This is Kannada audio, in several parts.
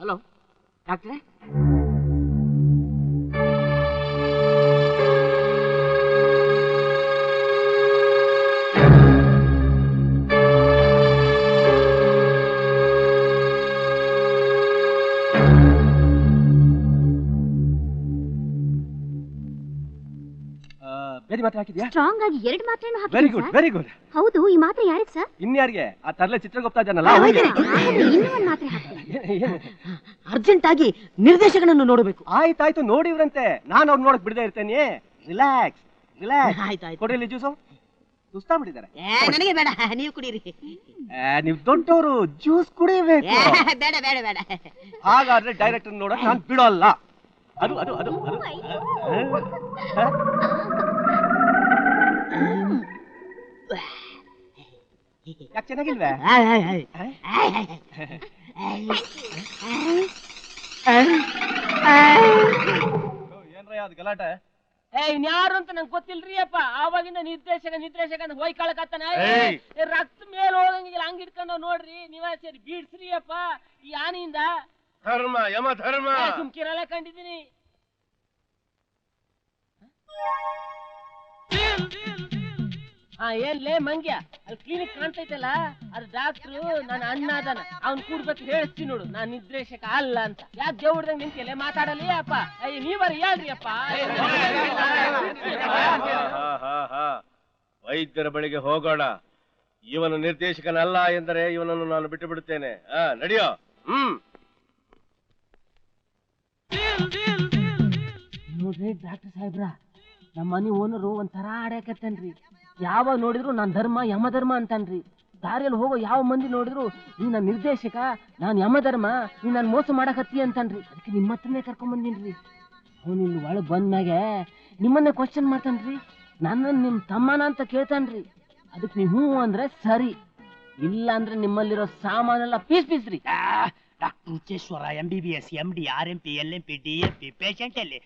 ಹಲೋ ಡಾಕ್ಟ್ರೆ? ಮಾತ್ರೆ ಹಾಕಿದ್ಯಾ? ಸ್ಟ್ರಾಂಗ್ ಆಗಿ ಎರಡು ಮಾತ್ರೆನೂ ವೆರಿ ಗುಡ್ ವೆರಿ ಗುಡ್ ಹೌದು ಈ ಮಾತ್ರೆ ಯಾರಿಗೆ ಸರ್ ಇನ್ಯಾರಿಗೆ? ಆ ತರ್ಲೆ ಚಿತ್ರಗುಪ್ತ ಜನಲ್ಲ. ಇನ್ನೂ ಒಂದು ಮಾತ್ರೆ? ಅರ್ಜೆಂಟ್ ಆಗಿ ನಿರ್ದೇಶಕನನ್ನು ನೋಡಬೇಕು. ಆಯ್ತಾಯ್ತು ನೋಡಿವ್ರಂತೆ. ನಾನು ಅವ್ರು ನೋಡಕ್ ಬಿಡದೆ ಇರ್ತೇನೆ. ರಿಲ್ಯಾಕ್ಸ್ ರಿಲ್ಯಾಕ್ಸ್ ಆಯ್ತಾಯ್ತು ಕೊಡಿ ಇಲ್ಲಿ ಜ್ಯೂಸು. ಸುಸ್ತಾ ಬಿಟ್ಟಿದ್ದಾರೆ ನನಗೆ ಬೇಡ ನೀವು ಕುಡಿರಿ. ನೀವು ದೊಡ್ಡವರು ಜ್ಯೂಸ್ ಕುಡಿಬೇಕು. ಬೇಡ ಬೇಡ ಬೇಡ. ಹಾಗಾದ್ರೆ ಡೈರೆಕ್ಟರ್ ನೋಡಕ್ ನಾನು ಬಿಡೋಲ್ಲ. ಅದು ಅದು ಅದು? ಯಾಕೆ ಚೆನ್ನಾಗಿಲ್ವೇ ನಂಗೆ ಗೊತ್ತಿಲ್ರಿ ಅಪ್ಪ ಆವಾಗಿಂದ ನಿರ್ದೇಶಕ ನಿರ್ದೇಶಕ ಅಂತ ಹೋಯ್ಕೊಳಕತ್ತಾನ ಏಯ್! ರಕ್ತ ಮೇಲೆ ಹೋಗಂಗಿಲ್ಲ ಹಂಗ್ ಇಟ್ಕೊಂಡು ನೋಡ್ರಿ ನೀವೇ ಸೇರಿ ಬೀಡ್ಸ್ರಿ ಅಪ್ಪ ಈ ಆನೆಯಿಂದ ಧರ್ಮ ಯಮ ಧರ್ಮ ಸುಮ್ಕಿರಲ್ಲ ಕಂಡಿದ್ದೀನಿ ಹಾ ಏನ್ಲೇ ಮಂಗ್ಯ? ಅಲ್ಲಿ ಕ್ಲಿನಿಕ್ ಕಾಣ್ತೈತಲ್ಲ ಅದು ಡಾಕ್ಟ್ರು ನನ್ನ ಅಣ್ಣ ಅದಾನ. ಅವ್ನ್ ಕೂಡ್ಬೇಕು ಹೇಳ್ತೀನಿ ನೋಡು ನಾನ್ ನಿರ್ದೇಶಕ ಅಲ್ಲ ಅಂತ. ಯಾಕೆ ದೇವ್ರದಂಗ್ ನಿಂತಿಲ್ಲ ಮಾತಾಡಲಿ ಅಪ್ಪ. ಅಯ್ಯ ನೀವರ ಹೇಳ್ರಿ ಅಪ್ಪ. ವೈದ್ಯರ ಬಳಿಗೆ ಹೋಗೋಣ. ಇವನು ನಿರ್ದೇಶಕನಲ್ಲ ಎಂದರೆ ಇವನನ್ನು ನಾನು ಬಿಟ್ಟು ಬಿಡುತ್ತೇನೆ. ಆ ನಡಿಯೋ. ಹ್ಮ್. ನೋಡ್ರಿ ಡಾಕ್ಟರ್ ಸಾಹೇಬ್ರ ನಮ್ಮ ಮನೆ ಓನರು ಒಂಥರ ಆಡ್ಯಾಕತ್ತೇನ್ರಿ ಯಾವಾಗ ನೋಡಿದ್ರು ನಾನ್ ಧರ್ಮ ಯಮಧರ್ಮ ಅಂತನ್ರಿ. ದಾರಿಯಲ್ಲಿ ಹೋಗೋ ಯಾವ ಮಂದಿ ನೋಡಿದ್ರು ನೀ ನನ್ನ ನಿರ್ದೇಶಕ ನಾನ್ ಯಮಧರ್ಮ ನೀ ನನ್ನ ಮೋಸ ಮಾಡಕತ್ತಿ ಅಂತನ್ರಿ. ಅದಕ್ಕೆ ನಿಮ್ಮ ಹತ್ರನೇ ಕರ್ಕೊಂಡ್ ಬಂದಿನ್ರಿ ಅವ್ನು ಇಲ್ಲಿ ಒಳಗ್ ಬಂದ್ಮ್ಯಾಗೆ ನಿಮ್ಮನ್ನೇ ಕ್ವಶನ್ ಮಾಡ್ತಾನ್ರಿ. ನನ್ನ ನಿಮ್ಮ ತಮ್ಮನ ಅಂತ ಕೇಳ್ತಾನ್ರಿ. ಅದಕ್ಕೆ ನೀವು ಹ್ಞೂ ಅಂದ್ರೆ ಸರಿ. ಇಲ್ಲ ಅಂದ್ರೆ ನಿಮ್ಮಲ್ಲಿರೋ ಸಾಮಾನೆಲ್ಲ ಪೀಸ್ ಪೀಸ್ ರೀ doctor Ucheshwara M B B S M D R M P L M P D M P patient ಎಲ್ಲಿ?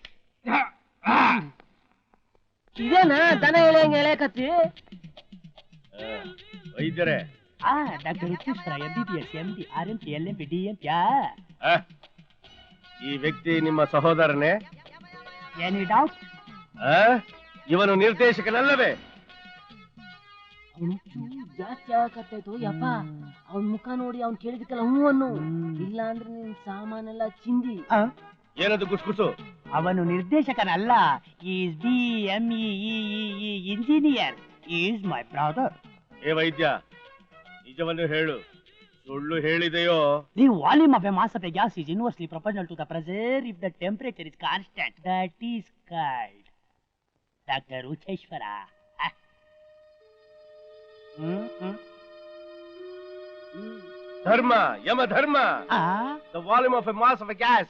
ಇದೇನಾ ದನ ಎಳೆಯಂಗ್ ಎಳೆಯಕತ್ತಿ ಆ, ವೈದ್ಯರೇ. ಆ doctor Rucheshwara M B B S M D R M P L M P D M P ಆ, ಈ ವ್ಯಕ್ತಿ ನಿಮ್ಮ ಸಹೋದರನೇ? ಏನಿ ಡೌಟ್ ಇವನು ನಿರ್ದೇಶಕನಲ್ಲವೇ? ಅವನು ಜಾಸ್ತಿ ಆಗಕತ್ತಾಯ್ತು ಯಪ್ಪ. ಅವನ್ ಮುಖ ನೋಡಿ ಅವ್ನ್ ಕೇಳಿದಕ್ಕೆಲ್ಲ ಹ್ಞೂ ಅನ್ನು ಇಲ್ಲ ಅಂದ್ರೆ ನಿನ್ ಸಾಮಾನೆಲ್ಲ ಚಿಂದಿ. ಏನದು ಗುಸ್ಗುಸು ಅವನು ನಿರ್ದೇಶಕನಲ್ಲ is B M E engineer is my brother ಏ ವೈದ್ಯ ನಿಜವನ್ನು ಹೇಳು. ಸುಳ್ಳು ಹೇಳಿದೆಯೋ? The volume of a mass of a gas is inversely proportional to the pressure if the temperature is constant. That is called doctor Ucheshwara Dharma Yama Dharma. The volume of a mass of a gas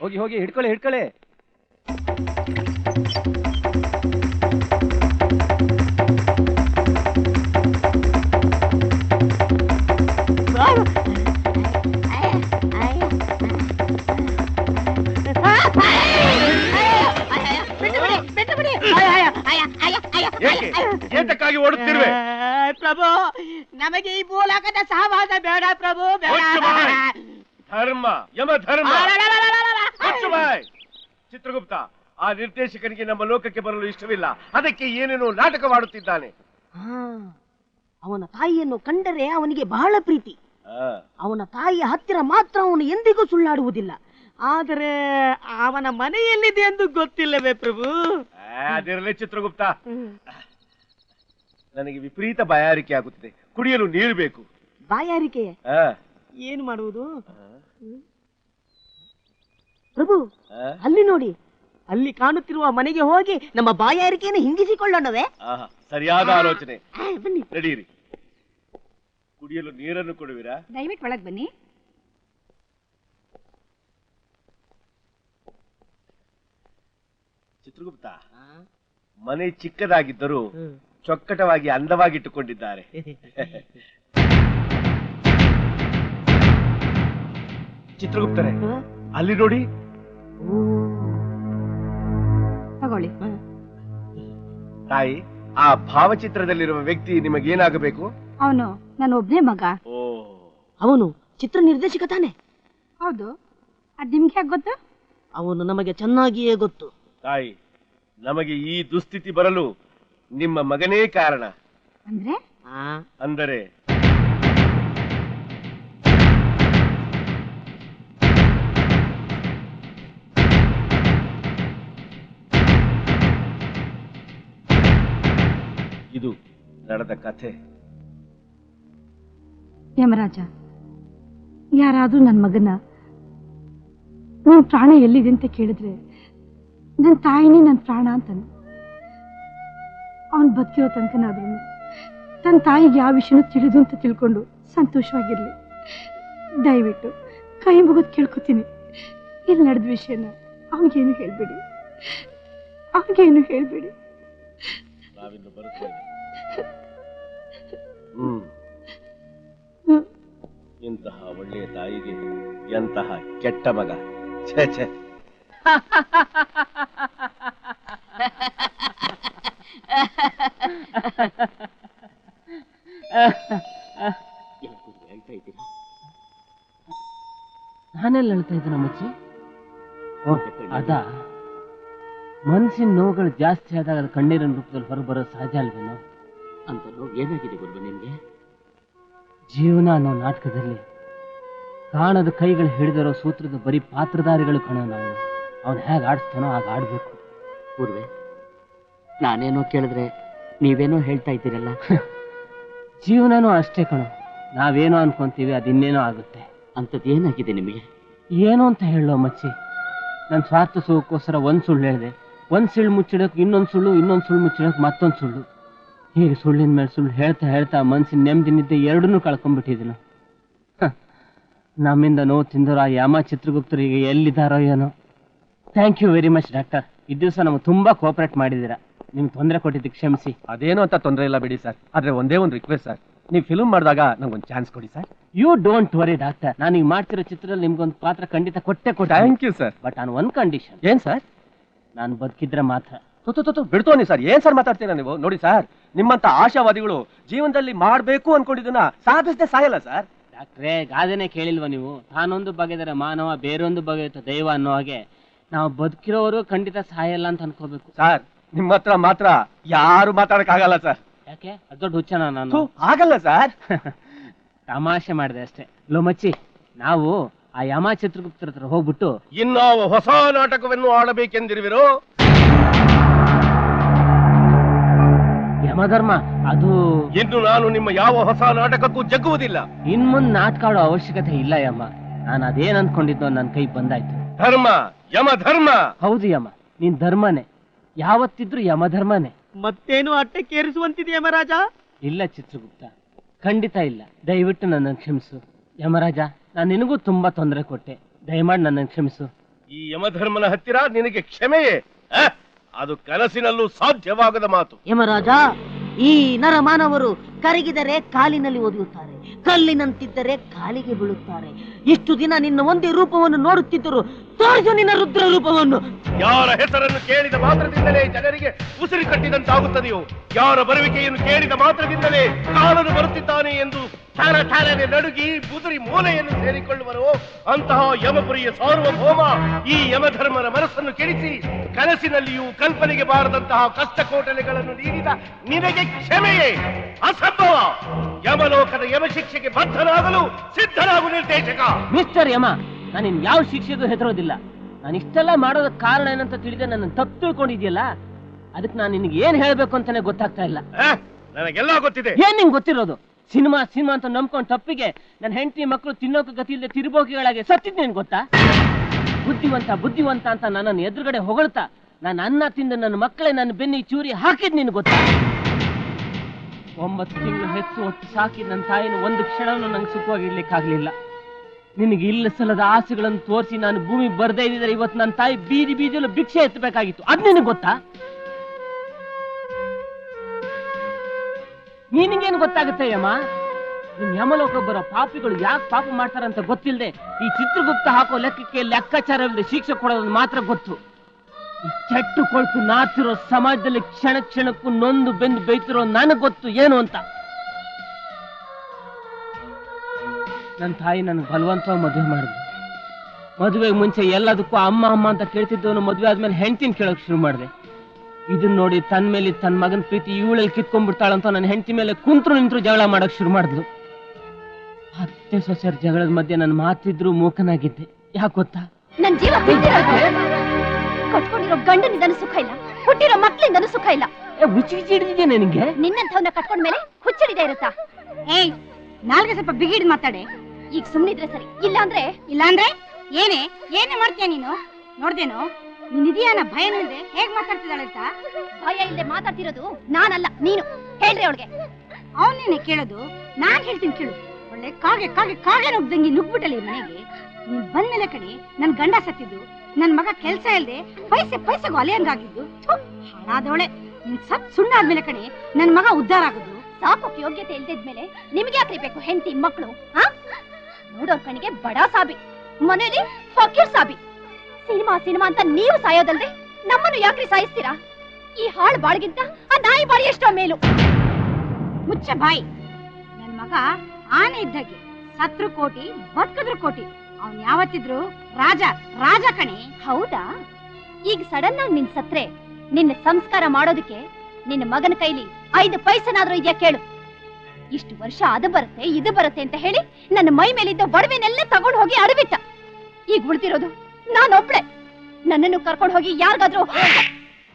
ಹೋಗಿ ಹೋಗಿ ಹಿಡ್ಕೊಳ್ಳಿ ಹಿಡ್ಕೊಳ್ಳಿ. ಏತಕ್ಕಾಗಿ ಓಡುತ್ತಿರುವೆ? ಪ್ರಭು ನಮಗೆ ಈ ಮೂಲಕದ ಸಹವಾಸ ಬೇಡ ಪ್ರಭು ಬೇಡ. ಧರ್ಮ ಯಮ ಧರ್ಮ ಬಾಯ್. ಚಿತ್ರಗುಪ್ತ ಆ ನಿರ್ದೇಶಕನಿಗೆ ನಮ್ಮ ಲೋಕಕ್ಕೆ ಬರಲು ಇಷ್ಟವಿಲ್ಲ. ಅದಕ್ಕೆ ಏನೇನೋ ನಾಟಕವಾಡುತ್ತಿದ್ದಾನೆ. ಹಾ, ಅವನ ತಾಯಿಯನ್ನು ಕಂಡರೆ ಅವನಿಗೆ ಬಹಳ ಪ್ರೀತಿ. ಅವನ ತಾಯಿಯ ಹತ್ತಿರ ಮಾತ್ರ ಅವನು ಎಂದಿಗೂ ಸುಳ್ಳಾಡುವುದಿಲ್ಲ. ಆದರೆ ಅವನ ಮನೆಯಲ್ಲಿದೆ ಎಂದು ಗೊತ್ತಿಲ್ಲವೇ ಪ್ರಭು? ಆ, ಅದಿರಲಿ ಚಿತ್ರಗುಪ್ತ. ನನಗೆ ವಿಪರೀತ ಬಾಯಾರಿಕೆ ಆಗುತ್ತಿದೆ. ಕುಡಿಯಲು ನೀರು ಬೇಕು. ಬಾಯಾರಿಕೆ? ಏನು ಮಾಡುವುದು? ಪ್ರಭು ಅಲ್ಲಿ ನೋಡಿ. ಅಲ್ಲಿ ಕಾಣುತ್ತಿರುವ ಮನೆಗೆ ಹೋಗಿ ನಮ್ಮ ಬಾಯಾರಿಕೆಯನ್ನು ಹಿಂಗಿಸಿಕೊಳ್ಳೋಣವೇ? ಆಹಾ, ಸರಿಯಾದ ಆಲೋಚನೆ. ಬನ್ನಿ. ನಡೀರಿ ಕುಡಿಯಲು ನೀರನ್ನು ಕೊಡುವಿರಾ? ದಯವಿಟ್ಟು ಒಳಗ್ ಬನ್ನಿ. ಚಿತ್ರಗುಪ್ತ ಮನೆ ಚಿಕ್ಕದಾಗಿದ್ದರೂ ಚೊಕ್ಕಟವಾಗಿ ಅಂದವಾಗಿಟ್ಟುಕೊಂಡಿದ್ದಾರೆ. ಚಿತ್ರಗುಪ್ತರೇ ಅಲ್ಲಿ ನೋಡಿ ತಗೊಳ್ಳಿ. ತಾಯಿ ಆ ಭಾವಚಿತ್ರದಲ್ಲಿರುವ ವ್ಯಕ್ತಿ ನಿಮಗೇನಾಗಬೇಕು ಅವನು ನನ್ನ ಒಬ್ನೇ ಮಗ. ಓ. ಅವನು ಚಿತ್ರ ನಿರ್ದೇಶಕ ತಾನೆ? ಹೌದು. ಅದ್ ನಿಮ್ಗೆ ಹೇಗೆ ಗೊತ್ತು? ಅವನು ನಮಗೆ ಚೆನ್ನಾಗಿಯೇ ಗೊತ್ತು. ತಾಯಿ ನಮಗೆ ಈ ದುಸ್ಥಿತಿ ಬರಲು ನಿಮ್ಮ ಮಗನೇ ಕಾರಣ. ಅಂದ್ರೆ? ಆ, ಅಂದರೆ ನಡೆದ ಕಥೆ. ಯಮರಾಜ ಯಾರಾದ್ರೂ ನನ್ನ ಮಗನ ನನ್ನ ಪ್ರಾಣ ಎಲ್ಲಿದೆ ಅಂತ ಕೇಳಿದ್ರೆ ನನ್ನ ತಾಯಿನೇ ನನ್ನ ಪ್ರಾಣ ಅಂತಾನೆ. ಅವನು ಬದುಕಿರೋ ತನಕನಾದ್ರೂ ತನ್ನ ತಾಯಿಗೆ ಯಾವ ವಿಷಯನೂ ತಿಳಿದು ಅಂತ ತಿಳ್ಕೊಂಡು ಸಂತೋಷವಾಗಿರ್ಲಿ. ದಯವಿಟ್ಟು ಕೈ ಮುಗಿದು ಕೇಳ್ಕೊತೀನಿ. ಇಲ್ಲಿ ನಡೆದ ವಿಷಯನ ಅವನಿಗೇನು ಹೇಳ್ಬೇಡಿ? ಅವನಿಗೇನು ಹೇಳ್ಬೇಡಿ? ಹ್ಮ್. ಇಂತಹ ಒಳ್ಳೆಯ ತಾಯಿಗೆ ಎಂತಹ ಕೆಟ್ಟ ಮಗ. ಛೇ ಛೇ. ನಾನೆಲ್ಲ ಹೇಳ್ತಾ ಇದ್ದೇನೆ ಅಮ್ಮಚ್ಚಿ. ಅದ ಮನಸ್ಸಿನ ಮನ್ಸಿನ ನೋವುಗಳು ಜಾಸ್ತಿ ಆದಾಗ ಅದು ಕಣ್ಣೀರಿನ ರೂಪದಲ್ಲಿ ಹೊರಗೆ ಬರೋದು ಸಹಜ ಅಲ್ವೇನೋ? ಅಂತ ನೋವು ಏನಾಗಿದೆ ಗುರುವೆ ನಿಮಗೆ? ಜೀವನ ಅನ್ನೋ ನಾಟಕದಲ್ಲಿ ಕಾಣದ ಕೈಗಳು ಹಿಡಿದಿರೋ ಸೂತ್ರದ ಬರೀ ಪಾತ್ರಧಾರಿಗಳು ಕಣ ನಾವು. ಅವನು ಹೇಗೆ ಆಡಿಸ್ತಾನೋ ಹಾಗೆ ಆಡಬೇಕು. ಗುರುವೆ ನಾನೇನೋ ಕೇಳಿದ್ರೆ ನೀವೇನೋ ಹೇಳ್ತಾ ಇದ್ದೀರಲ್ಲ? ಜೀವನನೂ ಅಷ್ಟೇ ಕಣೋ. ನಾವೇನೋ ಅನ್ಕೊಂತೀವಿ ಅದಿನ್ನೇನೋ ಆಗುತ್ತೆ. ಅಂಥದ್ದು ಏನಾಗಿದೆ ನಿಮಗೆ? ಏನು ಅಂತ ಹೇಳೋ ಮಚ್ಚಿ. ನನ್ನ ಸ್ವಾರ್ಥ ಸುಖಕ್ಕೋಸ್ಕರ ಒಂದು ಸುಳ್ಳು ಹೇಳಿದೆ. ಒಂದು ಸುಳ್ಳು ಮುಚ್ಚಿಡೋಕೆ ಇನ್ನೊಂದು ಸುಳ್ಳು ಇನ್ನೊಂದು ಸುಳ್ಳು ಮುಚ್ಚಿಡೋಕೆ ಮತ್ತೊಂದು ಸುಳ್ಳು. ಹೀಗೆ ಸುಳ್ಳಿನ ಮೇಲೆ ಸುಳ್ಳು ಹೇಳ್ತಾ ಹೇಳ್ತಾ ಮನಸ್ಸಿನ ನೆಮ್ಮದಿ ನಿದ್ದೆ ಎರಡನ್ನೂ ಕಳ್ಕೊಂಡ್ಬಿಟ್ಟಿದ್ದೀನು ಹ. ನಮ್ಮಿಂದ ನೋವು ತಿಂದರು ಆ ಯಾಮ ಚಿತ್ರಗುಪ್ತರಿಗೆ ಎಲ್ಲಿದ್ದಾರೋ ಏನೋ. Thank you very much doctor ಈ ದಿವಸ ನಮಗೆ ತುಂಬ ಕೋಆಪರೇಟ್ ಮಾಡಿದ್ದೀರಾ. ನಿಮ್ಗೆ ತೊಂದರೆ ಕೊಟ್ಟಿದ್ದಕ್ಕೆ ಕ್ಷಮಿಸಿ. ಅದೇನು ಅಂತ ತೊಂದರೆ ಇಲ್ಲ ಬಿಡಿ ಸರ್. ಆದರೆ ಒಂದೇ ಒಂದು ರಿಕ್ವೆಸ್ಟ್ ಸರ್. ನೀವು ಫಿಲ್ಮ್ ಮಾಡಿದಾಗ ನಂಗೊಂದು ಚಾನ್ಸ್ ಕೊಡಿ sir. You don't worry doctor ನಾನು ಈಗ ಮಾಡ್ತಿರೋ ಚಿತ್ರದಲ್ಲಿ ನಿಮ್ಗೊಂದು ಪಾತ್ರ ಖಂಡಿತ ಕೊಟ್ಟೆ ಕೊಟ್ಟೆ thank you sir but on one condition ಏನು ಸರ್? ನಾನು ಬದುಕಿದ್ರೆ ಮಾತ್ರ. ತುತ್ತು ಬಿಡ್ತೋ ಬಿಡ್ತೋನಿ ಸರ್. ಏನ್ ಸರ್ ಮಾತಾಡ್ತೀರಾ ನೀವು? ನೋಡಿ ಸರ್ ನಿಮ್ಮಂತ ಆಶಾವಾದಿಗಳು ಜೀವನದಲ್ಲಿ ಮಾಡ್ಬೇಕು ಅನ್ಕೊಂಡಿದ್ದನ್ನ ಸಾಧಿಸದೆ ಸಾಯಲ್ಲ ಸರ್. ಡಾಕ್ಟ್ರೇ ಗಾದೆನೆ ಕೇಳಿಲ್ವಾ ನೀವು? ತಾನೊಂದು ಬಗೆದರೆ ಮಾನವ ಬೇರೊಂದು ಬಗೆಯುತ್ತ ದೈವ ಅನ್ನೋ ಹಾಗೆ ನಾವು ಬದುಕಿರೋರು ಖಂಡಿತ ಸಾಯಲ್ಲ ಅಂತ ಅನ್ಕೋಬೇಕು. ಸರ್ ನಿಮ್ಮ ಹತ್ರ ಮಾತ್ರ ಯಾರು ಮಾತಾಡಕ್ ಆಗಲ್ಲ ಸರ್. ಯಾಕೆ? ಅದ್ ದೊಡ್ಡ ಹುಚ್ಚನ ನಾನು. ಆಗಲ್ಲ ಸರ್. ತಮಾಷೆ ಮಾಡಿದೆ ಅಷ್ಟೇ. ಲೋ ಮಚ್ಚಿ ನಾವು ಆ ಯಮ ಚಿತ್ರಗುಪ್ತರ ಹತ್ರ ಹೋಗ್ಬಿಟ್ಟು ಇನ್ನಾವ ಹೊಸ ನಾಟಕವನ್ನು ಆಡಬೇಕೆಂದಿರುವಿರೋ? ಯಮಧರ್ಮ ಅದು ಇನ್ನು ನಾನು ನಿಮ್ಮ ಯಾವ ಹೊಸ ನಾಟಕಕ್ಕೂ ಜಗ್ಗುವುದಿಲ್ಲ. ಇನ್ ಮುಂದ್ ನಾಟಕ ಆಡೋ ಅವಶ್ಯಕತೆ ಇಲ್ಲ ಯಮ್ಮ. ನಾನು ಅದೇನ್ ಅನ್ಕೊಂಡಿದ್ದು ನನ್ನ ಕೈ ಬಂದಾಯ್ತು. ಧರ್ಮ ಯಮ ಧರ್ಮ. ಹೌದು ಯಮ ನೀನ್ ಧರ್ಮನೇ. ಯಾವತ್ತಿದ್ರು ಯಮಧರ್ಮನೇ ಮತ್ತೇನು ಅಟ್ಟಕ್ಕೇರಿಸುವಂತಿದೆ ಯಮರಾಜ? ಇಲ್ಲ ಚಿತ್ರಗುಪ್ತ ಖಂಡಿತ ಇಲ್ಲ. ದಯವಿಟ್ಟು ನನ್ನನ್ನು ಕ್ಷಮಿಸು. ಯಮರಾಜ ನಾನು ನಿನಗೂ ತುಂಬಾ ತೊಂದರೆ ಕೊಟ್ಟೆ. ದಯಮಾಡಿ ನನ್ನನ್ನು ಕ್ಷಮಿಸು. ಈ ಯಮಧರ್ಮನ ಹತ್ತಿರ ನಿನಗೆ ಕ್ಷಮೆಯೇ? ಆ? ಅದು ಕನಸಿನಲ್ಲೂ ಸಾಧ್ಯವಾಗದ ಮಾತು. ಯಮರಾಜ ಈ ನರಮಾನವರು ಕರಗಿದರೆ ಕಾಲಿನಲ್ಲಿ ಒದಗುತ್ತಾರೆ ಕಲ್ಲಿನಂತಿದ್ದರೆ ಕಾಲಿಗೆ ಬೀಳುತ್ತಾರೆ. ಇಷ್ಟು ದಿನ ನಿನ್ನ ಒಂದೇ ರೂಪವನ್ನು ನೋಡುತ್ತಿದ್ದರು ತೋರಿಸು ನಿನ್ನ ರುದ್ರ ರೂಪವನ್ನು. ಯಾರ ಹೆಸರನ್ನು ಕೇಳಿದ ಮಾತ್ರದಿಂದಲೇ ಜನರಿಗೆ ಉಸಿರು ಕಟ್ಟಿದಂತಾಗುತ್ತದೆಯೋ ಯಾರ ಬರುವಿಕೆಯನ್ನು ಕೇಳಿದ ಮಾತ್ರದಿಂದಲೇ ಕಾಲನು ಬರುತ್ತಿದ್ದಾನೆ ಎಂದು ಠಾರ ಠಾರನೆ ನಡುಗಿ ಬುದುರಿ ಮೂಲೆಯನ್ನು ಸೇರಿಕೊಳ್ಳುವರು. ಅಂತಹ ಯಮಪುರಿಯ ಸಾರ್ವಭೌಮ ಈ ಯಮಧರ್ಮರ ಮನಸ್ಸನ್ನು ಕೆಡಿಸಿ ಕನಸಿನಲ್ಲಿಯೂ ಕಲ್ಪನೆಗೆ ಬಾರದಂತಹ ಕಷ್ಟ ಕೋಟಲೆಗಳನ್ನು ನೀಡಿದ ನಿನಗೆ ಕ್ಷಮೆಯೇ. ಅಸಂಭವ ಯಮಲೋಕದ ಯಮಶಿಕ್ಷೆಗೆ ಬದ್ಧನಾಗಲು ಸಿದ್ಧನಾಗು ನಿರ್ದೇಶಕ. ಮಿಸ್ಟರ್ ಯಮ ನಾನು ಯಾವ ಶಿಕ್ಷೆಗೂ ಹೆದರೋದಿಲ್ಲ. ನಾನು ಇಷ್ಟೆಲ್ಲ ಮಾಡೋದಕ್ಕೆ ಕಾರಣ ಏನಂತ ತಿಳಿದೆ ನನ್ನ ತಪ್ಪು ತಿಳ್ಕೊಂಡಿದ್ಯಲ್ಲ ಅದಕ್ಕೆ ನಾನು ನಿನಗೆ ಏನ್ ಹೇಳ್ಬೇಕು ಅಂತಾನೆ ಗೊತ್ತಾಗ್ತಾ ಇಲ್ಲ? ನನಗೆಲ್ಲ ಗೊತ್ತಿದೆ. ಏನ್ ನಿಂಗೆ ಗೊತ್ತಿರೋದು? ಸಿನಿಮಾ ಸಿನಿಮಾ ಅಂತ ನಂಬ್ಕೊಂಡು ತಪ್ಪಿಗೆ ನನ್ನ ಹೆಂಡತಿ ಮಕ್ಕಳು ತಿನ್ನೋಕೆ ಗತಿ ಇಲ್ಲದೆ ತಿರುಬೋಕಿಗಳಾಗಿ ಸತ್ತಿದ್ ನಿನ್ ಗೊತ್ತಾ? ಬುದ್ಧಿವಂತ ಬುದ್ಧಿವಂತ ಅಂತ ನನ್ನನ್ನು ಎದುರುಗಡೆ ಹೊಗಳ್ತಾ ನಾನು ಅನ್ನ ತಿಂದು ನನ್ನ ಮಕ್ಕಳೇ ನನ್ನ ಬೆನ್ನಿ ಚೂರಿ ಹಾಕಿದ್ ನಿನ್ ಗೊತ್ತಾ? ಒಂಬತ್ತು ತಿಂಗಳು ಹೆಚ್ಚು ಹೊತ್ತು ಸಾಕಿ ನನ್ನ ತಾಯಿನ ಒಂದು ಕ್ಷಣವನ್ನು ನಂಗೆ ಸುಖವಾಗಿರ್ಲಿಕ್ಕಾಗ್ಲಿಲ್ಲ ನಿನಗೆ ಇಲ್ಲ ಸಲದ ಆಸೆಗಳನ್ನು ತೋರಿಸಿ ನಾನು ಭೂಮಿ ಬರ್ದೇ ಇದ್ದಿದ್ರೆ ಇವತ್ತು ನನ್ನ ತಾಯಿ ಬೀದಿ ಬೀದಿಯಲ್ಲೂ ಭಿಕ್ಷೆ ಎತ್ತಬೇಕಾಗಿತ್ತು. ಅದ್ ನಿನಗೆ ಗೊತ್ತಾ? ನಿನಗೇನು ಗೊತ್ತಾಗುತ್ತೆ ಯಮ ನಿಮ್ ಯಮಲೋಕ ಬರೋ ಪಾಪಿಗಳು ಯಾಕೆ ಪಾಪ ಮಾಡ್ತಾರಂತ ಗೊತ್ತಿಲ್ಲದೆ ಈ ಚಿತ್ರಗುಪ್ತ ಹಾಕೋ ಲೆಕ್ಕಕ್ಕೆ ಲೆಕ್ಕಾಚಾರವಿಲ್ಲದೆ ಶಿಕ್ಷೆ ಕೊಡೋದು ಮಾತ್ರ ಗೊತ್ತು. ಈ ಕೆಟ್ಟು ಕೊಳ್ತು ನಾಚಿರೋ ಸಮಾಜದಲ್ಲಿ ಕ್ಷಣ ಕ್ಷಣಕ್ಕೂ ನೊಂದು ಬೆಂದು ಬೈತಿರೋ ನನಗೆ ಗೊತ್ತು ಏನು ಅಂತ. ನನ್ನ ತಾಯಿ ನನಗೆ ಬಲವಂತವಾಗಿ ಮದುವೆ ಮಾಡಿದ್ರು ಮದುವೆಗೆ ಮುಂಚೆ ಎಲ್ಲದಕ್ಕೂ ಅಮ್ಮ ಅಮ್ಮ ಅಂತ ಕೇಳ್ತಿದ್ದವನು ಮದುವೆ ಆದ್ಮೇಲೆ ಹೆಂಡ್ತಿನ ಕೇಳೋಕೆ ಶುರು ಮಾಡಿದೆ. ಇದನ್ನ ನೋಡಿ ತನ್ನ ಮೇಲೆ ತನ್ನ ಮಗನ ಪ್ರೀತಿ ಇವಳಲ್ಲಿ ಕಿತ್ಕೊಂಡ್ಬಿಡ್ತಾಳಂತ ನನ್ನ ಹೆಂಡತಿ ಮೇಲೆ ಕುಂತ್ರು ನಿಂತರು ಜಗಳ ಮಾಡಕ್ ಶುರು ಮಾಡಿದ್ಲು. ಅತ್ತೆ ಸೊಸೆಯರ್ ಜಗಳದ ಮಧ್ಯೆ ನನ್ನ ಮಾತಿದ್ರು ಮೂಕನಾಗಿದ್ದೆ. ಯಾಕೆ ಗೊತ್ತಾ? ನನ್ ಜೀವ ಕಟ್ಕೊಂಡಿರೋ ಗಂಡನಿಂದನೂ ಸುಖ ಇಲ್ಲ ಹುಟ್ಟಿರೋ ಮಕ್ಕಳಿಂದನೂ ಸುಖ ಇಲ್ಲ. ಏ, ಹುಚ್ಚಿ ಹಿಡಿದಿದೆ ನಿನಗೆ? ನಿನ್ನಂಥವ್ನ ಕಟ್ಕೊಂಡ್ಮೇಲೆ ಹುಚ್ಚಡಿದೆ ಇರುತ್ತಾ? ಏಯ್ ನಾಲ್ಗೆ ಸ್ವಲ್ಪ ಬಿಗಿಡ್ ಮಾತಾಡೆ. ಈಗ ಸುಮ್ಮನಿದ್ರೆ ಸರಿ. ಇಲ್ಲ ಅಂದ್ರೆ ಇಲ್ಲಾಂದ್ರೆ? ಏನೇ? ಏನೇ ಮಾಡ್ತೀಯ ನೀನು? ನೋಡ್ದೇನು? ನೀನ್ ಇದೆಯಾನ ಭಯ ಇಲ್ಲದೆ ಹೇಗ್ ಮಾತಾಡ್ತಿದ್ದಾಳೆ ಅಂತ ಭಯ ಇಲ್ಲದೆ ಮಾತಾಡ್ತಿರೋದು ನಾನಲ್ಲ ನೀನು. ಹೇಳ್ರಿ ಅವಳಿಗೆ. ಅವನೇನೆ ಕೇಳೋದು ನಾನ್ ಹೇಳ್ತೀನಿ ಕೇಳು. ಒಳ್ಳೆ ಕಾಗೆ ಕಾಗೆ ಕಾಗೆ ನುಗ್ದಂಗೆ ನುಗ್ಬಿಟಲಿ ಮನೆಗೆ. ನೀನ್ ಬಂದ್ಮೇಲೆ ಕಡೆ ನನ್ ಗಂಡ ಸತ್ತಿದ್ದು ನನ್ ಮಗ ಕೆಲ್ಸ ಇಲ್ದೆ ಪೈಸೆ ಪೈಸೆಗೂ ಅಲೆಯಂಗಾಗಿದ್ದು ಹಾಳಾದವಳೆ. ನೀನ್ ಸತ್ ಸುಣ್ಣ ಕಣೆ ನನ್ ಮಗ ಉದ್ಧಾರ ಆಗುದು. ಸಾಕೋಕ್ ಯೋಗ್ಯತೆ ಇಲ್ದಿದ್ಮೇಲೆ ನಿಮ್ಗೆ ಯಾಕ್ರಿ ಬೇಕು ಹೆಂಡತಿ ಮಕ್ಕಳು ಹಾ ನೋಡೋರ್ ಕಣಿಗೆ ಬಡ ಸಾಬಿ. ಮನೇಲಿ ಫಕೀರ್ ಸಾಬಿ. ಸಿನಿಮಾ ಸಿನಿಮಾ ಅಂತ ನೀವು ಸಾಯೋದಲ್ದೆ ನಮ್ಮನ್ನು ಯಾಕ್ರಿ ಸಾಯಿಸ್ತೀರಾ? ಈ ಹಾಳು ಬಾಳಿಗಿಂತ ಆ ನಾಯಿ ಬಾಳಿ ಎಷ್ಟೋ ಮೇಲು. ಮುಚ್ಚ ಬಾಯಿ. ನನ್ ಮಗ ಆನೆ ಇದ್ದಾಗೆ. ಸತ್ರು ಕೋಟಿ, ಬದುಕಿದ್ರು ಕೋಟಿ. ಅವ್ನ್ ಯಾವತ್ತಿದ್ರು ರಾಜ ರಾಜ ಕಣೆ. ಹೌದಾ? ಈಗ ಸಡನ್ ಆಗಿ ನಿನ್ ಸತ್ರೆ, ನಿನ್ನ ಸಂಸ್ಕಾರ ಮಾಡೋದಕ್ಕೆ ನಿನ್ನ ಮಗನ ಕೈಲಿ ಐದು ಪೈಸನಾದ್ರೂ ಇದೆಯಾ ಕೇಳು. ಇಷ್ಟು ವರ್ಷ ಅದು ಬರುತ್ತೆ, ಇದು ಬರುತ್ತೆ ಅಂತ ಹೇಳಿ ನನ್ನ ಮೈ ಮೇಲಿದ್ದ ಒಡವೆನೆಲ್ಲ ತಗೊಂಡು ಹೋಗಿ ಅಡವಿಟ್ಟ. ಈಗ ಉಳ್ತಿರೋದು ನಾನೊಬ್ಳೆ. ನನ್ನನ್ನು ಕರ್ಕೊಂಡು ಹೋಗಿ ಯಾರಿಗಾದ್ರೂ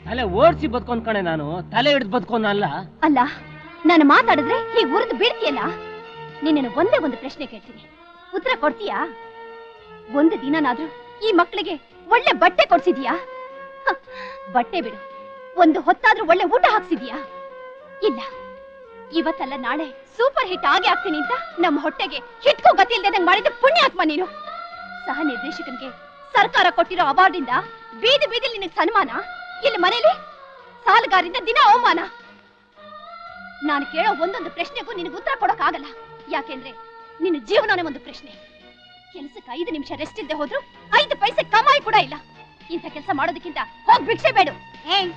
ತಲೆ ಓಡಿಸಿ ಬದುಕೊಂಡ್ ಕಣೆ ನಾನು. ತಲೆ ಹಿಡಿದು ಬದ್ಕೊಂಡ ಅಲ್ಲ. ನಾನು ಮಾತಾಡಿದ್ರೆ ಹೀಗೆ ಉರಿದು ಬೀಳ್ತೀಯಲ್ಲ? ನಿನ್ನನ್ನು ಒಂದೇ ಒಂದು ಪ್ರಶ್ನೆ ಕೇಳ್ತೀನಿ. ಉತ್ತರ ಕೊಡ್ತೀಯಾ? ಒಂದು ದಿನನಾದ್ರೂ ಈ ಮಕ್ಕಳಿಗೆ ಒಳ್ಳೆ ಬಟ್ಟೆ ಕೊಡ್ಸಿದ್ಯಾ? ಹ, ಬಟ್ಟೆ ಬಿಡು. ಒಂದು ಹೊತ್ತಾದ್ರೂ ಒಳ್ಳೆ ಊಟ ಹಾಕ್ಸಿದ್ಯಾ? ಇಲ್ಲ. ಇವತ್ತಲ್ಲ ನಾಳೆ ಸೂಪರ್ ಹಿಟ್ ಆಗಿ ಹಾಕ್ತೀನಿ ಅಂತ ನಮ್ಮ ಹೊಟ್ಟೆಗೆ ಹಿಟ್ಕೋ ಗತಿ ಇಲ್ದಂಗ್ ಮಾಡಿದ ಪುಣ್ಯಾತ್ಮ ನೀನು. ಸಹ ನಿರ್ದೇಶಕನಿಗೆ ಸರ್ಕಾರ ಕೊಟ್ಟಿರೋ ಅವಾರ್ಡಿಂದ ಬೀದಿ ಬೀದಿಲಿ ನಿನಗೆ ಸನ್ಮಾನ? ಇಲ್ಲಿ ಮನೇಲಿ? ಸಾಲಗಾರಿಂದ ದಿನ ಅವಮಾನ. ನಾನು ಕೇಳೋ ಒಂದೊಂದು ಪ್ರಶ್ನೆಗೂ ನಿನಗೆ ಉತ್ತರ ಕೊಡೋಕ್ಕಾಗಲ್ಲ. ಯಾಕೆಂದ್ರೆ ನಿನ್ನ ಜೀವನನೇ ಒಂದು ಪ್ರಶ್ನೆ. ಕೆಲಸಕ್ಕೆ ಐದು ನಿಮಿಷ ರೆಸ್ಟ್ ಇದ್ದೆ ಹೋದ್ರು ಐದು ಪೈಸೆ ಕಮಾಯಿ ಕೂಡ ಇಲ್ಲ. ಇಂಥ ಕೆಲಸ ಮಾಡೋದಕ್ಕಿಂತ ಹೋಗಿ ಭಿಕ್ಷೆ ಬೇಡು. ಏಯ್,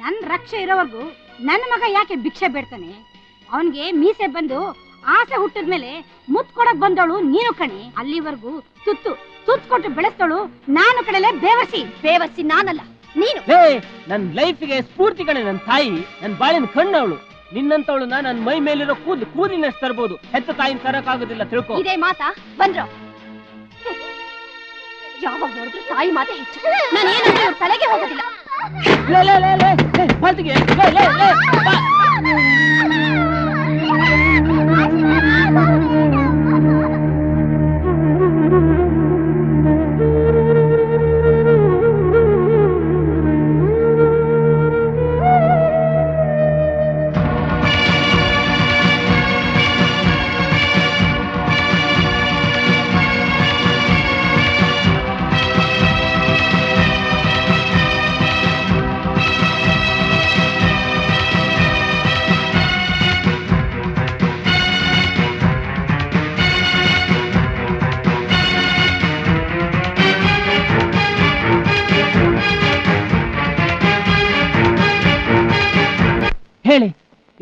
ನನ್ ರಕ್ಷೆ ಇರೋವರೆಗೂ ನನ್ನ ಮಗ ಯಾಕೆ ಭಿಕ್ಷೆ ಬೇಡ್ತಾನೆ? ಅವನಿಗೆ ಮೀಸೆ ಬಂದು ಆಸೆ ಹುಟ್ಟಿದ್ಮೇಲೆ ಮುತ್ ಕೊಡಕ್ ಬಂದವಳು ನೀನು ಕಣಿ. ಅಲ್ಲಿವರೆಗೂ ತುತ್ತು. ತುತ್ತು ಕೊಟ್ಟು ಬೆಳೆಸ್ತಳು ನಾನು ಕಡೆಲೆ ಬೇವಸಿ ಬೇವಸಿ ನಾನಲ್ಲ ನೀನು. ಲೇ ನನ್ ಲೈಫಿಗೆ ಸ್ಫೂರ್ತಿ ಕಣೆ ನನ್ನ ತಾಯಿ ನನ್ ಬಾಳಿನ ಕಣ್ಣವಳು. ನಿನ್ನಂತವಳು ನನ್ನ ಮೈ ಮೇಲಿರೋ ಕೂದಲು ಕೂದಿನಷ್ಟು ತರಬಹುದು ಹೆತ್ತ ತಾಯಿನ ತರಕ್ಕಾಗೋದಿಲ್ಲ ತಿಳ್ಕೊ. ಇದೇ ಮಾತಾ ಬಂದ್ರು. ಯಾವಾಗ ನೋಡಿದ್ರು ತಾಯಿ ಮಾತೆ ಹೆಚ್ಚು. ನಾನು ಏನಂದ್ರೆ ಅವ್ರ ತಲೆಗೆ ಹೋಗೋದಿಲ್ಲ. ಲೇ, ಲೇ, ಲೇ, ಲೇ, ಲೇ, ಬರ್ತಿಗೆ, ಲೇ, ಲೇ, ಲೇ, ಬಾ.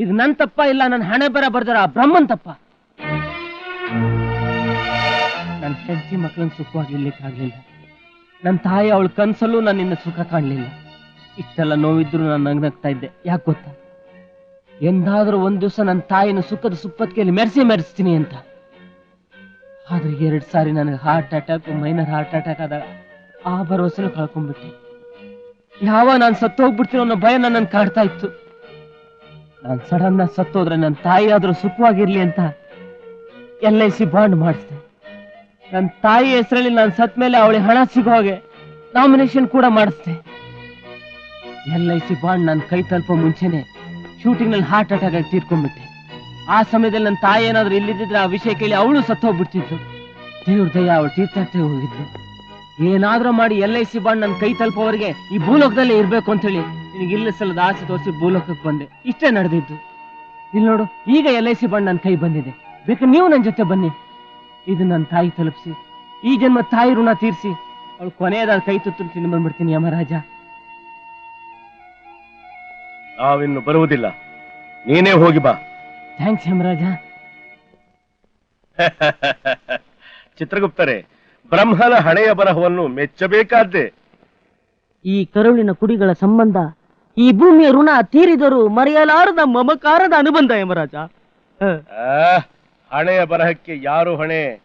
ಇದು ನನ್ನ ತಪ್ಪ ಇಲ್ಲ ನನ್ನ ಹಣೆ ಬರ ಬರ್ದಾರ ಆ ಬ್ರಹ್ಮನ್ ತಪ್ಪ. ನನ್ನ ಹೆಜ್ಜಿ ಮಕ್ಕಳನ್ನ ಸುಖವಾಗಿ ಇರ್ಲಿಕ್ಕಾಗ್ಲಿಲ್ಲ ನನ್ನ ತಾಯಿ ಅವಳ ನಾನು ನಿನ್ನ ಸುಖ ಕಾಣಲಿಲ್ಲ. ಇಷ್ಟೆಲ್ಲ ನೋವಿದ್ರು ನಾನು ನಗ್ನಗ್ತಾ ಇದ್ದೆ. ಯಾಕೆ ಗೊತ್ತಾ? ಎಂದಾದರೂ ಒಂದು ದಿವಸ ನನ್ನ ತಾಯಿನ ಸುಖದ ಸುಪ್ಪತ್ತಿಗೆಯಲ್ಲಿ ಮೆರೆಸಿ ಮೆರೆಸ್ತೀನಿ ಅಂತ. ಆದ್ರೆ ಎರಡು ಸಾರಿ ನನಗೆ heart attack minor heart attack ಆದಾಗ ಆ ಭರವಸೆನೂ ಕಳ್ಕೊಂಡ್ಬಿಟ್ಟೆ. ಯಾವ ನಾನು ಸತ್ತೋಗ್ಬಿಡ್ತೀನಿ ಅನ್ನೋ ಭಯ ನನ್ನನ್ನು ಕಾಡ್ತಾ ಇತ್ತು. ನಾನು ಸಡನ್ನ ಸತ್ತೋದ್ರೆ ನನ್ನ ತಾಯಿ ಆದ್ರೂ ಸುಖವಾಗಿರ್ಲಿ ಅಂತ ಎಲ್ ಐ ಸಿ ಬಾಂಡ್ ಮಾಡಿಸ್ದೆ. ನನ್ನ ತಾಯಿ ಹೆಸರಲ್ಲಿ ನಾನು ಸತ್ ಮೇಲೆ ಅವಳಿಗೆ ಹಣ ಸಿಗೋ ಹಾಗೆ ನಾಮಿನೇಷನ್ ಕೂಡ ಮಾಡಿಸ್ದೆ. ಎಲ್ ಐ ಸಿ ಬಾಂಡ್ ನನ್ನ ಕೈ ತಲುಪೋ ಮುಂಚೆನೆ ಶೂಟಿಂಗ್ನಲ್ಲಿ ಹಾರ್ಟ್ ಅಟ್ಯಾಕ್ ಆಗಿ ತೀರ್ಕೊಂಡ್ಬಿಟ್ಟೆ. ಆ ಸಮಯದಲ್ಲಿ ನನ್ನ ತಾಯಿ ಏನಾದ್ರೂ ಇಲ್ಲಿದ್ದಿದ್ರೆ ಆ ವಿಷಯ ಕೇಳಿ ಅವಳು ಸತ್ತೋಗ್ಬಿಡ್ತಿದ್ರು. ದೇವ್ರ ದಯ, ಅವಳು ತೀರ್ಥಕ್ಕೆ ಹೋಗಿದ್ಲು ಏನಾದ್ರೂ ಮಾಡಿ ಎಲ್ ಐ ಸಿ ಬಾಂಡ್ ನನ್ನ ಕೈ ತಲುಪೋವರೆಗೆ ಈ ಭೂಲೋಕದಲ್ಲೇ ಇರ್ಬೇಕು ಅಂತ ಹೇಳಿ ನಿನಗೆ ಇಲ್ಲ ಸಲದ ಆಸೆ ತೋರಿಸಿ ಭೂಲೋಕಕ್ಕೆ ಬಂದೆ. ಇಷ್ಟೇ ನಡೆದಿದ್ದು. ಇಲ್ಲಿ ನೋಡು ಈಗ ಎಲ್ ಐ ಸಿ ಬಾಂಡ್ ನನ್ನ ಕೈ ಬಂದಿದೆ. ಬೇಕಾದ್ರೆ ನೀವು ನನ್ನ ಜೊತೆ ಬನ್ನಿ. ಇದು ನನ್ನ ತಾಯಿ ತಲುಪಿಸಿ. ಈ ಜನ್ಮ ತಾಯಿ ಋಣ ತೀರಿಸಿ. ಅವಳು ಕೊನೆಯದಾದ ಕೈ ತುತ್ತು ತಿಂದು ಬಂದ್ಬಿಡ್ತೀನಿ ಯಮರಾಜ. ನಾವಿನ್ನು ಬರುವುದಿಲ್ಲ. ನೀನೇ ಹೋಗಿ ಬಾ. ಥ್ಯಾಂಕ್ಸ್ ಯಮರಾಜ. ಚಿತ್ರಗುಪ್ತರೆ ಬ್ರಹ್ಮನ ಹಣೆಯ ಬರಹವನ್ನು ಮೆಚ್ಚಬೇಕಾದ್ದೆ ಈ ಕರುಳಿನ ಕುಡಿಗಳ ಸಂಬಂಧ ಈ ಭೂಮಿಯ ಋಣ ತೀರಿದರೂ ಮರೆಯಲಾರದ ಮಮಕಾರದ ಅನುಬಂಧ ಯಮರಾಜ. ಆ, ಹಣೆಯ ಬರಹಕ್ಕೆ ಯಾರು ಹೊಣೆ?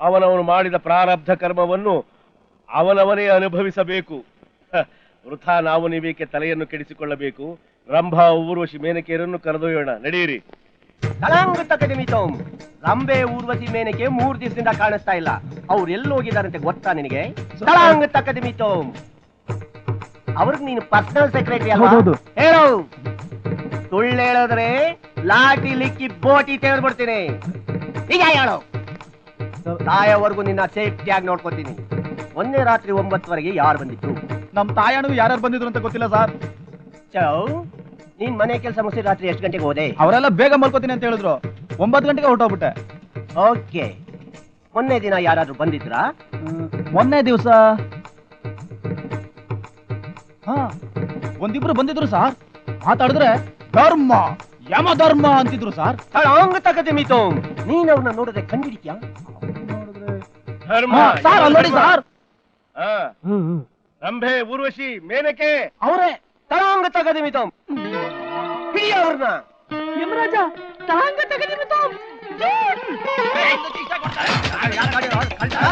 ಅವನವನು ಮಾಡಿದ ಪ್ರಾರಬ್ಧ ಕರ್ಮವನ್ನು ಅವನವನೇ ಅನುಭವಿಸಬೇಕು. ಹ, ವೃಥಾ ನಾವು ನೀವೇಕೆ ತಲೆಯನ್ನು ಕೆಡಿಸಿಕೊಳ್ಳಬೇಕು? ರಂಭಾ ಊರ್ವಶಿ ಮೇನಕೆಯರನ್ನು ಕರೆದೊಯ್ಯೋಣ. ನಡೆಯಿರಿ ತಳಂಗ ತೋಮ್ ರಂಬೆ ಊರ್ವತಿ ಮೇನಕೆ ಮೂರ್ ದಿವಸದಿಂದ ಕಾಣಿಸ್ತಾ ಇಲ್ಲ. ಅವ್ರು ಎಲ್ಲಿ ಹೋಗಿದಾರಂತೆ ಗೊತ್ತಾ ನಿನಗೆ? ತಳಂಗ ತೋಮ್ ಅವ್ರಿಗೆ ನೀನು ಪರ್ಸನಲ್ ಸೆಕ್ರೆಟರಿ ಅಲ್ವಾ? ಹೇಳು. ಸುಳ್ಳು ಹೇಳಿದ್ರೆ ಲಾಟಿ ಲಿಕ್ಕಿ ಬೋಟಿ ತೆಗೆದ್ಬಿಡ್ತೀನಿ. ಈಗ ಹೇಳು. ತಾಯವರೆಗೂ ನಿನ್ನ ಸೇಫ್ಟಿಯಾಗಿ ನೋಡ್ಕೋತೀನಿ. ಒಂದೇ ರಾತ್ರಿ ಒಂಬತ್ತುವರೆಗೆ ಯಾರು ಬಂದಿತ್ತು? ನಮ್ ತಾಯಣ್ಣಗೂ ಯಾರು ಬಂದಿದ್ರು ಅಂತ ಗೊತ್ತಿಲ್ಲ ಸರ್. ಚೌ. ನೀನ್ ಮನೆ ಕೆಲಸ ಮುಗಿಸಿ ರಾತ್ರಿ ಎಷ್ಟು ಗಂಟೆಗೆ ಹೋದೆ? ಅವರೆಲ್ಲ ಬೇಗ ಮಲ್ಕೋತೀನಿ ಅಂತ ಹೇಳಿದ್ರು. ಒಂಬತ್ತು ಗಂಟೆಗೆ ಹೊರಟೋಗ್ಬಿಟ್ಟೆ. ಓಕೆ. ಮೊನ್ನೆ ದಿನ ಯಾರಾದ್ರೂ ಬಂದಿದ್ರಾ? ಮೊನ್ನೆ ದಿವಸ. ಹಾ ಒಂದಿಬ್ರು ಬಂದಿದ್ರು ಸರ್. ಮಾತಾಡಿದ್ರೆ ಧರ್ಮ ಯಮ ಧರ್ಮ ಅಂತಿದ್ರು ಸರ್. ತಳಂಗ ತಕದಿಮಿತೋಂ ನೀನ್ ಅವ್ರನ್ನ ನೋಡಿದ್ರೆ ಕಂಡಿಡಿಕ್ಯಾ ಧರ್ಮ ಸರ್ ಅಲ್ಲಿ ನೋಡಿ ಸರ್. ರಂಭೆ ಊರ್ವಶಿ ಮೇನಕೆ. ಅವರೇ ತಳಂಗ ತಗದಿಮಿತೋಂ ಹಿಡಿಯ ಅವ್ರನ್ನ ಯಮರಾಜ ತಳಂಗ ತಗದಿಮಿತೋಂ ಅಯ್ಯೋ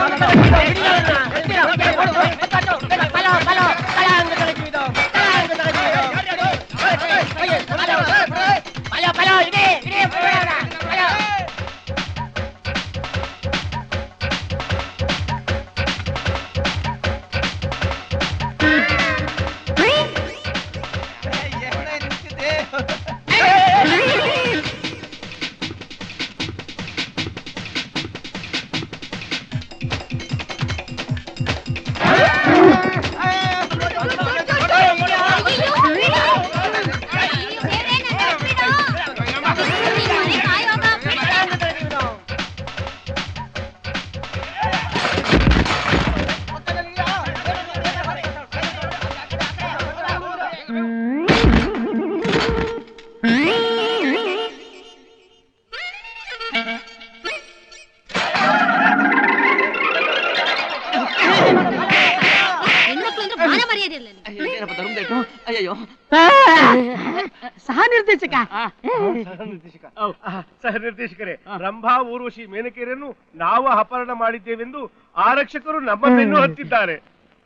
ಸಹ ನಿರ್ದೇಶಕರೇ ರಂಭಾ ಊರ್ವಶಿ ಮೇನಕೇರಿಯನ್ನು ನಾವು ಅಪಹರಣ ಮಾಡಿದ್ದೇವೆಂದು ಆರಕ್ಷಕರು ನಮ್ಮ ಬೆನ್ನು ಹತ್ತಿದ್ದಾರೆ.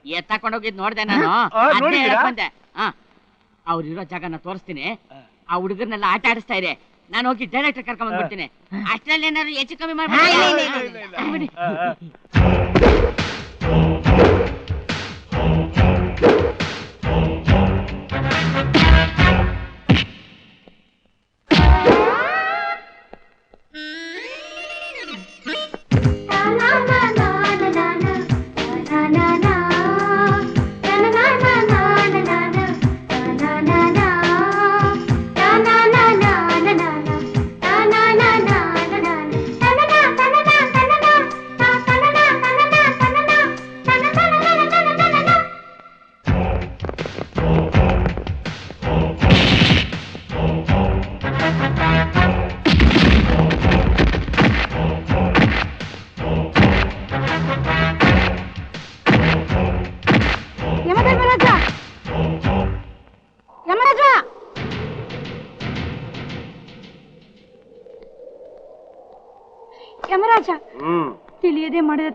ಎತ್ತಕೊಂಡೋಗಿದ್ ನೋಡ್ದೆ ನಾನು. ಆ, ಅದ್ನೇ ನೋಡಿದ್ದೀರಾ? ಹೇಳಕ್ ಬಂದೆ ಹಾ. ಅವ್ರಿರೋ ಜಾಗನ ತೋರಿಸ್ತೀನಿ. ಆ ಹುಡುಗರ್ನೆಲ್ಲ ಆಟ ಆಡಿಸ್ತಾ ಇದೆ. ನಾನು ಹೋಗಿ ಡೈರೆಕ್ಟರ್ ಕರ್ಕೊಂಡ್ ಬಂದ್ಬಿಡ್ತೀನಿ. ಅಷ್ಟ್ರಲ್ಲಿ ಏನಾದ್ರು ಹೆಚ್ಚು ಕಮ್ಮಿ ಮಾಡ್ಬಿಡಿ ಆ, ಆ.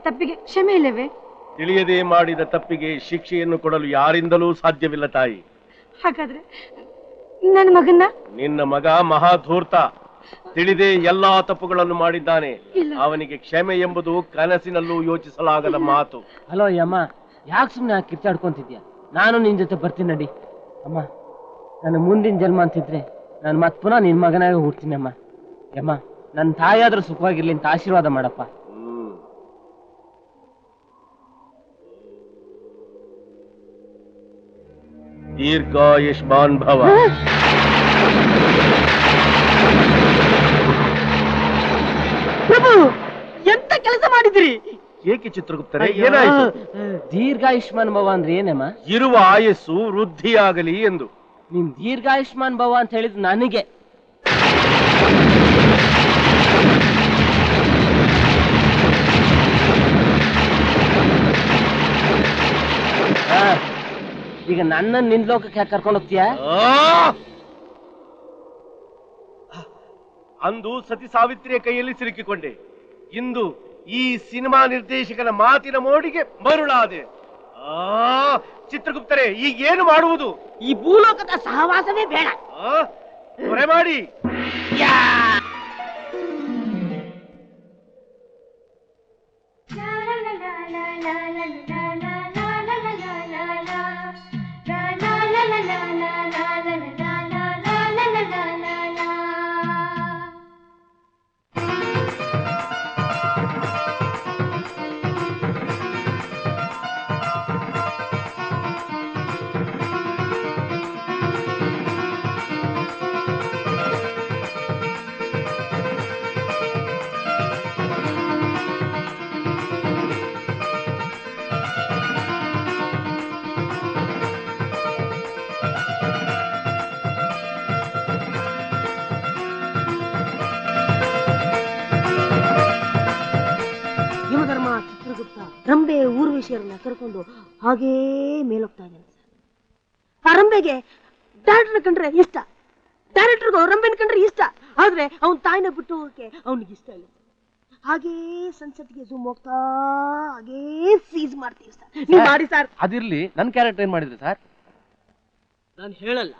ತಪ್ಪಿಗೆ ಕ್ಷಮೆ ಇಲ್ಲವೇ? ತಿಳಿಯದೆ ಮಾಡಿದ ತಪ್ಪಿಗೆ ಶಿಕ್ಷೆಯನ್ನು ಕೊಡಲು ಯಾರಿಂದಲೂ ಸಾಧ್ಯವಿಲ್ಲ ತಾಯಿ. ಹಾಗಾದ್ರೆ ನನ್ನ ಮಗನ ನಿನ್ನ ಮಗ ಮಹಾಧೂರ್ತ. ತಿಳಿದೇ ಎಲ್ಲಾ ತಪ್ಪುಗಳನ್ನು ಮಾಡಿದ್ದಾನೆ. ಅವನಿಗೆ ಕ್ಷಮೆ ಎಂಬುದು ಕನಸಿನಲ್ಲೂ ಯೋಚಿಸಲಾಗದ ಮಾತು. ಹಲೋ ಯಮ್ಮ ಯಾಕೆ ಸುಮ್ಮನೆ ಕಿರ್ಚಾಡ್ಕೊಂತಿದ್ಯಾ? ನಾನು ನಿನ್ ಜೊತೆ ಬರ್ತೀನಿ ನಡಿ. ಅಮ್ಮ ನನ್ನ ಮುಂದಿನ ಜನ್ಮ ಅಂತಿದ್ರೆ ನಾನು ಮತ್ತೆ ಪುನಃ ನಿನ್ ಮಗನಾಗ ಹುಡ್ತೀನಿ ಅಮ್ಮ ಯಮ್ಮ ನನ್ನ ತಾಯಿಯಾದ್ರೂ ಸುಖವಾಗಿರ್ಲಿ ಅಂತ ಆಶೀರ್ವಾದ ಮಾಡಪ್ಪ. ದೀರ್ಘಾಯುಷ್ಮಾನ್ ಭವ. ಪ್ರಭು ಎಂತ ಕೆಲಸ ಮಾಡಿದ್ರಿ? ಏಕೆ ಚಿತ್ರಗುಪ್ತರೆ ಏನಾಯ್ತು? ದೀರ್ಘಾಯುಷ್ಮಾನ್ ಭವ ಅಂದ್ರೆ ಏನಮ್ಮ? ಇರುವ ಆಯಸ್ಸು ವೃದ್ಧಿಯಾಗಲಿ ಎಂದು. ನೀನ್ ದೀರ್ಘಾಯುಷ್ಮಾನ್ ಭವ ಅಂತ ಹೇಳಿದ್ ನನಗೆ. ಆ, ಈಗ ನನ್ನ ನಿನ್ ಲೋಕಕ್ಕೆ ಯಾಕೆ ಕರ್ಕೊಂಡು ಹೋಗ್ತೀಯ? ಅಂದು ಸತಿ ಸಾವಿತ್ರಿಯ ಕೈಯಲ್ಲಿ ಸಿಲುಕಿಕೊಂಡೆ. ಇಂದು ಈ ಸಿನಿಮಾ ನಿರ್ದೇಶಕನ ಮಾತಿನ ಮೋಡಿಗೆ ಮರುಳಾದೆ. ಆ! ಚಿತ್ರಗುಪ್ತರೆ ಈಗ ಏನು ಮಾಡುವುದು? ಈ ಭೂಲೋಕದ ಸಹವಾಸವೇ ಬೇಡ. ಆ? ತ್ವರೆ ಮಾಡಿ ಯಮಧರ್ಮ ಕರ್ಕೊಂಡು ಹಾಗೇ ಮೇಲೋಗ್ತಾ ಇದ್ದಾನೆ ಆ ರಂಬೆಗೆ ಡೈರೆಕ್ಟರ್ ಕಂಡ್ರೆ ಇಷ್ಟ. ಡೈರೆಕ್ಟರ್ಗೂ ರಂಬೆನ ಕಂಡ್ರೆ ಇಷ್ಟ. ಆದ್ರೆ ಅವನ್ ತಾಯಿನ ಬಿಟ್ಟು ಹೋಗಕ್ಕೆ ಅವನಿಗೆ ಇಷ್ಟ ಇಲ್ಲ. ಹಾಗೇ ಸನ್ಸೆಟ್ಗೆ ಜೂಮ್ ಹೋಗ್ತಾ ಹಾಗೇ ಸೀಸ್ ಮಾಡ್ತೀವಿ ಸರ್. ನೀವು ಮಾಡಿ ಸರ್. ಅದಿರ್ಲಿ ನನ್ನ ಕ್ಯಾರೆಕ್ಟರ್ ಏನ್ ಮಾಡಿದ್ರಿ ಸರ್? ನಾನು ಹೇಳಲ್ಲ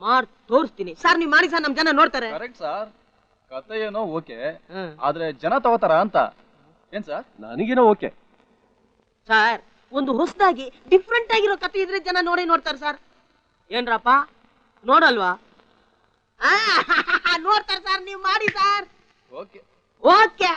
ಮಾಡ್ ತೋರಿಸ್ತೀನಿ. ಸರ್ ನೀವು ಮಾಡಿ ಸರ್ ನಮ್ ಜನ ನೋಡ್ತಾರೆ. Correct sir. ಕತೆ ಏನೋ ಓಕೆ ಆದ್ರೆ ಜನ ತಗೋತಾರ ಅಂತ? ಏನ್ ಸರ್? ನನಗೇನೋ ಓಕೆ. ಸರ್ ಒಂದು ಹೊಸದಾಗಿ ಡಿಫ್ರೆಂಟ್ ಆಗಿರೋ ಕತೆ ಇದ್ರೆ ಜನ ನೋಡಿ ನೋಡ್ತಾರೆ ಸರ್ ಏನ್ರಪ್ಪ? ನೋಡಲ್ವಾ? ನೋಡ್ತಾರೆ ಸರ್ ನೀವು ಮಾಡಿ ಸರ್ ಓಕೆ. ಓಕೆ.